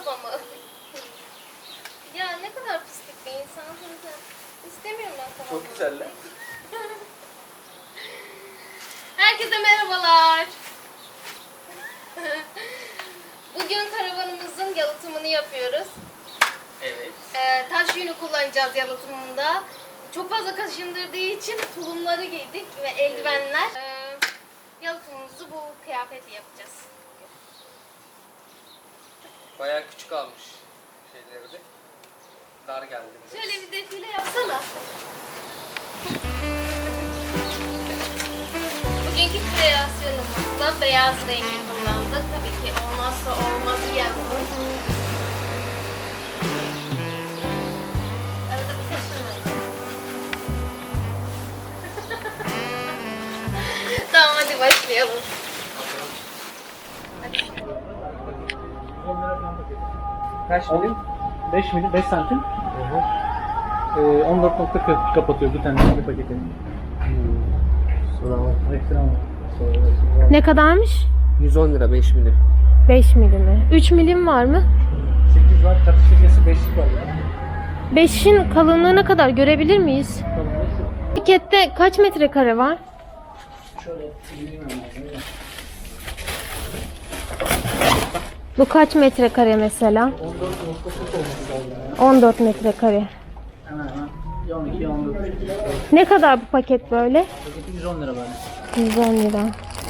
arabamı. ya ne kadar pislik bir sen. İstemiyorum ben karavanı. Çok güzeller. Herkese merhabalar. Bugün karavanımızın yalıtımını yapıyoruz. Evet. Ee, taş yünü kullanacağız yalıtımında. Çok fazla kaşındırdığı için tulumları giydik ve eldivenler. Ee, yalıtımımızı bu kıyafetle yapacağız. Bayağı küçük almış şeyleri de. Dar geldi. bize. Şöyle bir defile yapsana. Bugünkü kreasyonumuzda beyaz rengi kullandık. Tabii ki olmazsa olmaz yazdım. Arada bir kaşınmayın. tamam hadi başlayalım. Kaç milim? 5 milim, 5 santim. Ee, 14.40 kapatıyor bir tane bir paketi. Ekstra mı? Ne kadarmış? 110 lira 5 milim. 5 milimi. 3 milim var mı? 8 var, katı çekesi 5'lik var ya. 5'in kalınlığı ne kadar görebilir miyiz? Kalınlığı şu. Pakette kaç metrekare var? Şöyle bilmiyorum. Bu kaç metrekare mesela? 14.40 olması lazım. ya. 14 metrekare. Hemen hemen. 12, 14. Ne kadar bu paket böyle? Paketi 110 lira böyle. 110 lira.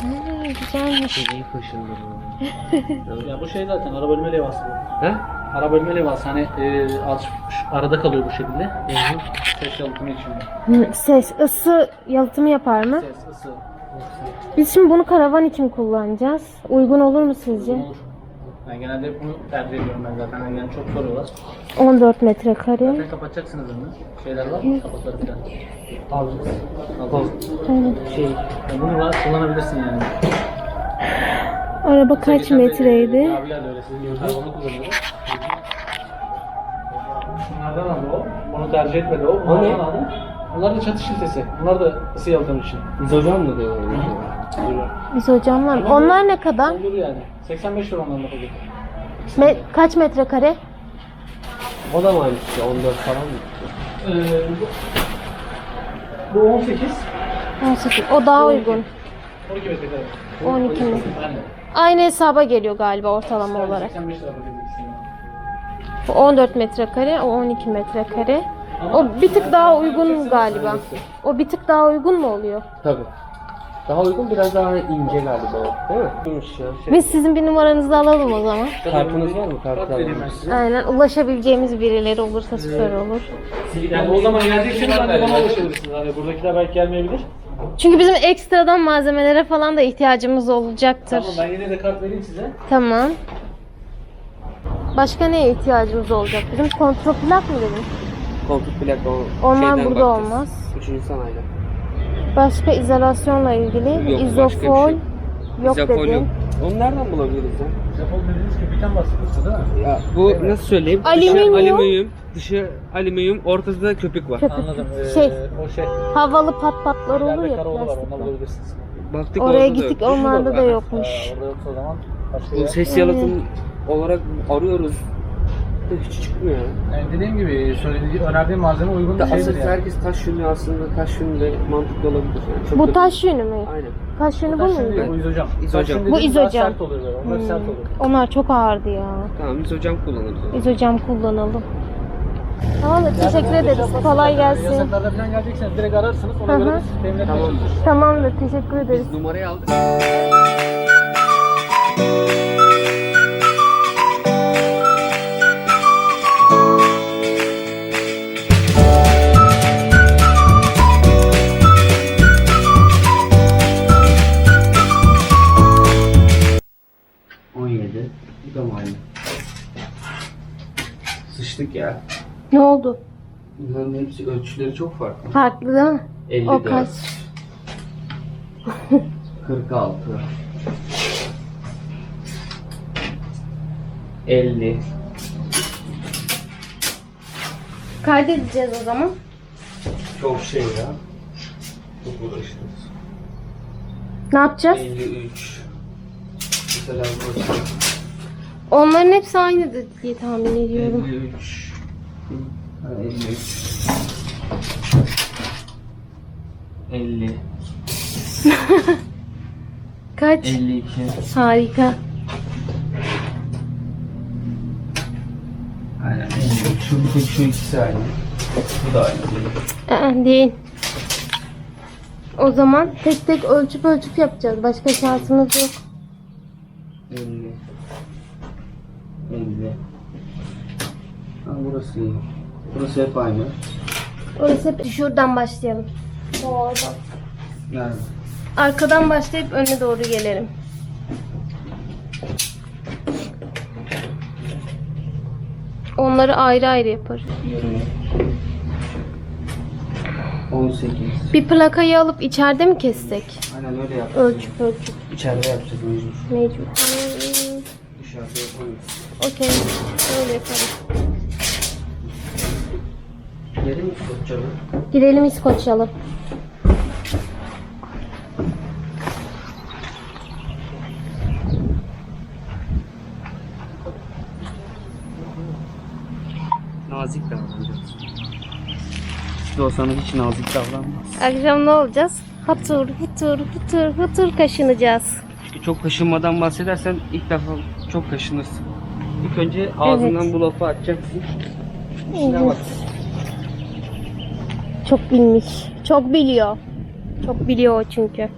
Hmm, güzelmiş. İyi kaşındır Ya bu şey zaten ara bölme levhası bu. He? Ara bölme levhası hani e, az, arada kalıyor bu şekilde. Ses yalıtımı için. Ses, ısı yalıtımı yapar mı? Ses, ısı. Biz şimdi bunu karavan için kullanacağız. Uygun olur mu sizce? Olur. Ben genelde hep bunu tercih ediyorum ben zaten. Yani çok soruyorlar. 14 metrekare. Zaten kapatacaksınız bunu. Şeyler var. Kapakları falan. Alacağız. Alacağız. Evet. Şey, yani bunu rahat kullanabilirsin yani. Araba kaç Geçen de, metreydi? e, Abiler de öyle sizin gibi karbonu. Bunlardan aldı o. Bunu tercih etmedi o. Bunlardan ne? aldı. Bunlar da çatı şiltesi. Bunlar da ısı yalıtım için. İzocan mı diyorlar? Biz hocam var. Onlar ne kadar? Olur yani. 85 lira onların da paketi. Me- kaç metrekare? O da mı aynı şey? 14 falan mı? Ee, bu- bu 18. 18. O daha uygun. 12 metrekare. 12 mi? Aynen. Aynı hesaba geliyor galiba ortalama olarak. 85 lira paketi ikisinin. Bu 14 metrekare, o 12 metrekare. O bir tık daha uygun galiba. O bir tık daha uygun mu oluyor? Tabii. Daha uygun biraz daha ince galiba o. Değil mi? Uymuş ya. Şey, Biz sizin bir numaranızı alalım o zaman. kartınız var mı? Kart alalım. Aynen ulaşabileceğimiz birileri olursa süper olur. Yani o zaman gelecekseniz ben de bana ulaşabilirsiniz. Hani buradakiler belki gelmeyebilir. Çünkü bizim ekstradan malzemelere falan da ihtiyacımız olacaktır. Tamam ben yine de kart vereyim size. Tamam. Başka neye ihtiyacımız olacak? Bizim kontrol plak mı dedim? Koltuk plak o Onlar şeyden burada bakacağız. olmaz. Üçüncü sanayide. Başka izolasyonla ilgili Yok, başka bir izofol şey. yok İzopol dedim. yok. Onu nereden bulabiliriz ya? Japon dediğiniz köpükten bahsediyorsunuz değil mi? Ya bu nasıl söyleyeyim? Alüminyum. Dışı alüminyum, dışı alüminyum, ortasında köpük var. Köpük. Anladım. Ee, Şey, o şey. havalı pat patlar olur ya karaolu var ondan bulabilirsiniz. Baktık Oraya orada gittik da yok. onlarda da Aha. yokmuş. Ee, orada yoksa o zaman başka Bu yer. ses yalıtım olarak arıyoruz. Hiç çıkmıyor. Yani dediğim gibi söylediği, önerdiğim malzeme uygun Da bir şeydir asıl yani. herkes taş yünlü aslında taş yünlü de mantıklı olabilir. Yani çok Bu da- taş yünü mü? Aynen. Taş yünü bu Taş şimdi muydu? bu izocam. İzocam. Bu dediğim daha izocam. sert oluyor böyle. Onlar Hmm. sert oluyor. Onlar çok ağırdı ya. Tamam biz hocam kullanırız. Biz hocam kullanalım. Tamam da teşekkür bu ederiz. Kolay gelsin. Yasaklarda falan gelecekseniz direkt ararsınız. Ona Hı göre hı. biz temin etmeye Tamam. çalışırız. Tamamdır. Teşekkür ederiz. Biz numarayı aldık. Sıçtık ya. Ne oldu? Bunların hepsi ölçüleri çok farklı. Farklı değil mi? 54. O kaç? 46 50 Kaydedeceğiz o zaman. Çok şey ya. Çok uğraştınız. Ne yapacağız? 53 Mesela burası Onların hepsi aynıdır diye tahmin ediyorum. 53. Ha, 53. 50. Kaç? 52. Harika. Aynen 53. Şu bir tek şu ikisi aynı. Bu da aynı. Aa, değil. O zaman tek tek ölçüp ölçüp yapacağız. Başka şansımız yok. 50. 50. Ha, burası iyi. Burası hep aynı. Orası hep şuradan başlayalım. Oradan. Nerede? Arkadan başlayıp öne doğru gelelim. Onları ayrı ayrı yaparız. 20. 18. Bir plakayı alıp içeride mi kessek? Aynen öyle yaptık. Ölçüp ölçüp İçeride yapacağız mecbur. mecbur. Dışarıda yapamayız. Okey. Öyle yapalım. Mi tutacağım? Gidelim İskoçyalı. Nazik davranacağız. Siz olsanız hiç nazik davranmaz. Akşam ne olacağız? Hatır, hıtır, hıtır, hıtır kaşınacağız. Çünkü çok kaşınmadan bahsedersen ilk defa çok kaşınırsın. İlk önce ağzından bu lafı atacaksın. İşine bak. Çok bilmiş. Çok biliyor. Çok biliyor çünkü.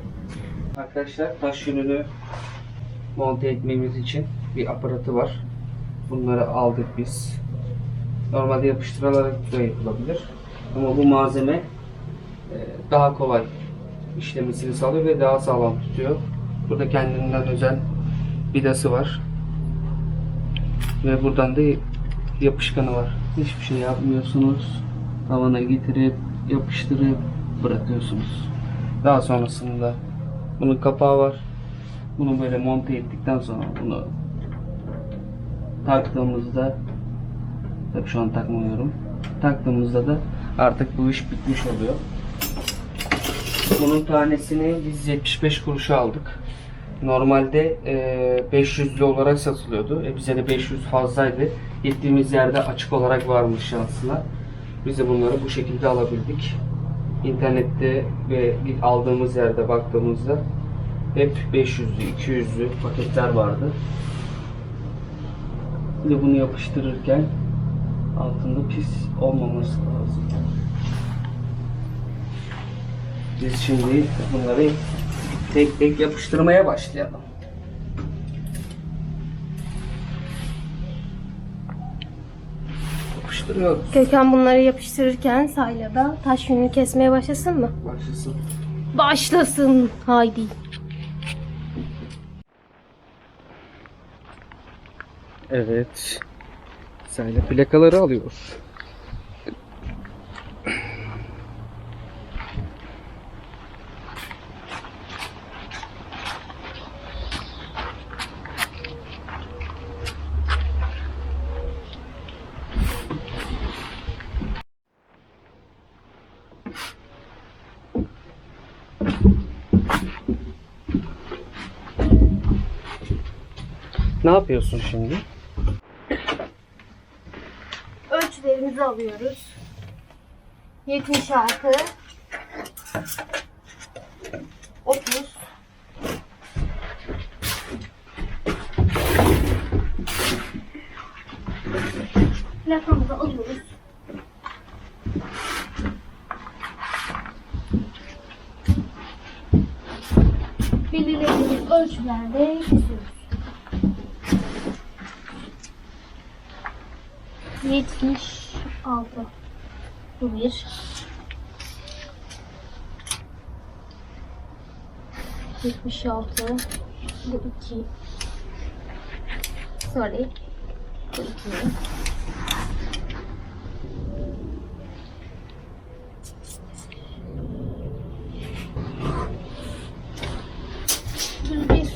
Arkadaşlar taş yününü monte etmemiz için bir aparatı var. Bunları aldık biz. Normalde yapıştırılarak da yapılabilir. Ama bu malzeme e, daha kolay işlemesini sağlıyor ve daha sağlam tutuyor. Burada kendinden özel vidası var. Ve buradan da yapışkanı var. Hiçbir şey yapmıyorsunuz. Tavana getirip yapıştırıp bırakıyorsunuz. Daha sonrasında bunun kapağı var. Bunu böyle monte ettikten sonra bunu taktığımızda tabii şu an takmıyorum. Taktığımızda da artık bu iş bitmiş oluyor. Bunun tanesini biz 75 kuruşa aldık. Normalde e, 500'lü olarak satılıyordu. E, bize de 500 fazlaydı. Gittiğimiz yerde açık olarak varmış şansına. Biz de bunları bu şekilde alabildik. İnternette ve aldığımız yerde baktığımızda hep 500'lü, 200'lü paketler vardı. Bir de bunu yapıştırırken altında pis olmaması lazım. Biz şimdi bunları tek tek yapıştırmaya başlayalım. Yapıştırıyoruz. Gökhan bunları yapıştırırken Sayla da taş yününü kesmeye başlasın mı? Başlasın. Başlasın. Haydi. Evet. Sayla plakaları alıyor. Yapıyorsun şimdi? Ölçülerimizi alıyoruz. 76 30 Plakamızı alıyoruz. Belirlediğimiz ölçülerde kesiyoruz. 76 Bu bir. Yetmiş altı. Bu iki. Sorry. Bu iki. Düz bir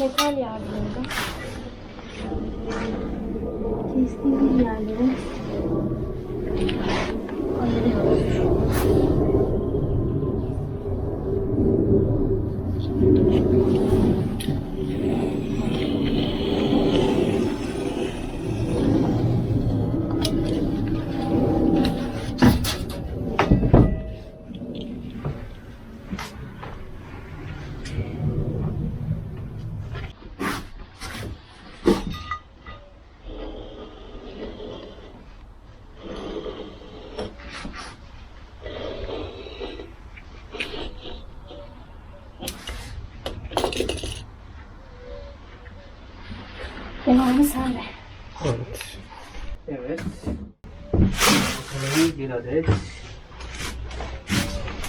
metal yardımıyla kestiğimiz yerleri ayırıyoruz. Devamı sende. Evet. Evet. Bakalım bir adet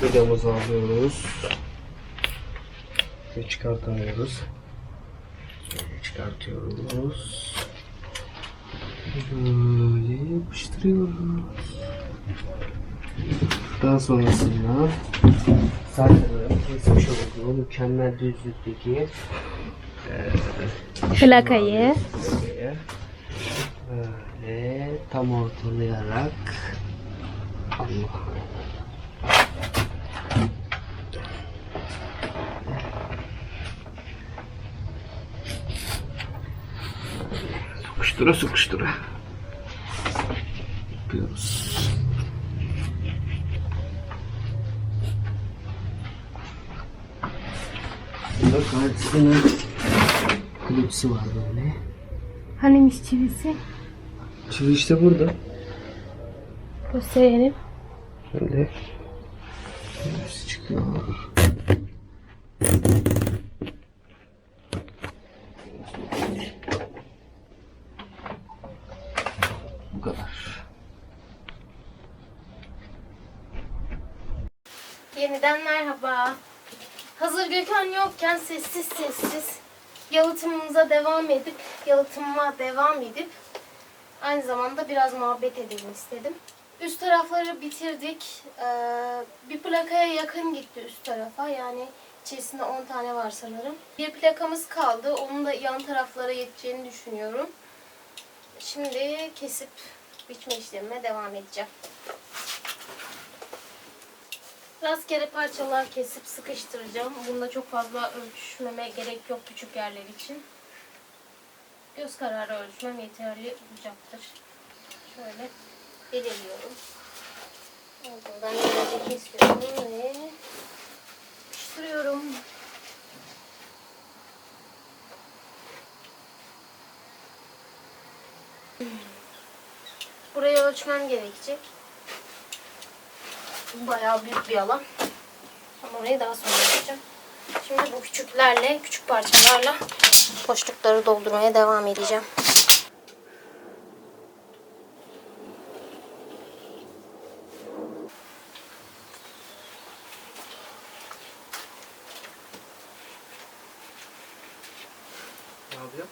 vidamızı alıyoruz. Ve çıkartamıyoruz. Şöyle çıkartıyoruz. Böyle yapıştırıyoruz. Daha sonrasında zaten kesmiş olduğu mükemmel düzlükteki Plakayı. Buraya böyle tam ortalayarak Allah Sokuştura sokuştura yapıyoruz. Bunda karşısına klipsi var böyle. Hanimiş çivisi? Çivi işte burada. Gösterelim. Böyle. Neresi çıkıyor? Bu kadar. Yeniden merhaba. Hazır Gökhan yokken sessiz sessiz yalıtımımıza devam edip, yalıtımıma devam edip aynı zamanda biraz muhabbet edelim istedim. Üst tarafları bitirdik. Ee, bir plakaya yakın gitti üst tarafa. Yani içerisinde 10 tane var sanırım. Bir plakamız kaldı. Onun da yan taraflara yeteceğini düşünüyorum. Şimdi kesip biçme işlemine devam edeceğim. Rastgele parçalar kesip sıkıştıracağım. Bunda çok fazla ölçmeme gerek yok küçük yerler için. Göz kararı ölçmem yeterli olacaktır. Şöyle belirliyorum. Ardından biraz kesiyorum ve yapıştırıyorum. Burayı ölçmem gerekecek. Bayağı büyük bir alan. Ama orayı daha sonra yapacağım. Şimdi bu küçüklerle, küçük parçalarla boşlukları doldurmaya devam edeceğim. Ne yapıyor?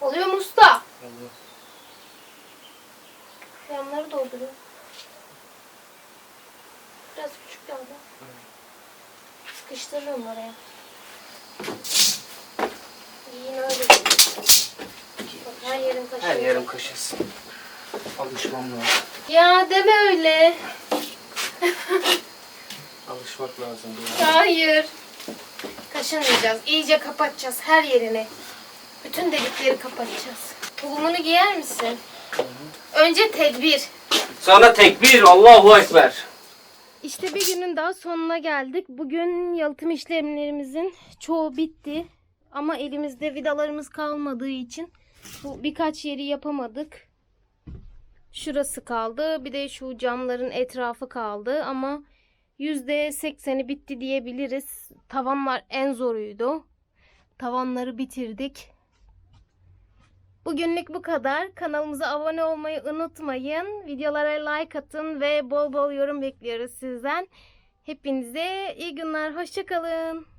Oluyor mu usta? Yanları dolduruyor. Biraz küçük kaldı. Sıkıştırırım oraya. Yine öyle. Bak, Her yerim kaşıyor. Her yerim kaşısın. Alışmam lazım. Ya deme öyle. Alışmak lazım. Hayır. Kaşınmayacağız. İyice kapatacağız her yerini. Bütün delikleri kapatacağız. Tulumunu giyer misin? Önce tedbir. Sonra tekbir. Allahu Ekber. İşte bir günün daha sonuna geldik. Bugün yalıtım işlemlerimizin çoğu bitti. Ama elimizde vidalarımız kalmadığı için bu birkaç yeri yapamadık. Şurası kaldı. Bir de şu camların etrafı kaldı ama %80'i bitti diyebiliriz. Tavanlar en zoruydu. Tavanları bitirdik. Bugünlük bu kadar. Kanalımıza abone olmayı unutmayın. Videolara like atın ve bol bol yorum bekliyoruz sizden. Hepinize iyi günler. Hoşçakalın.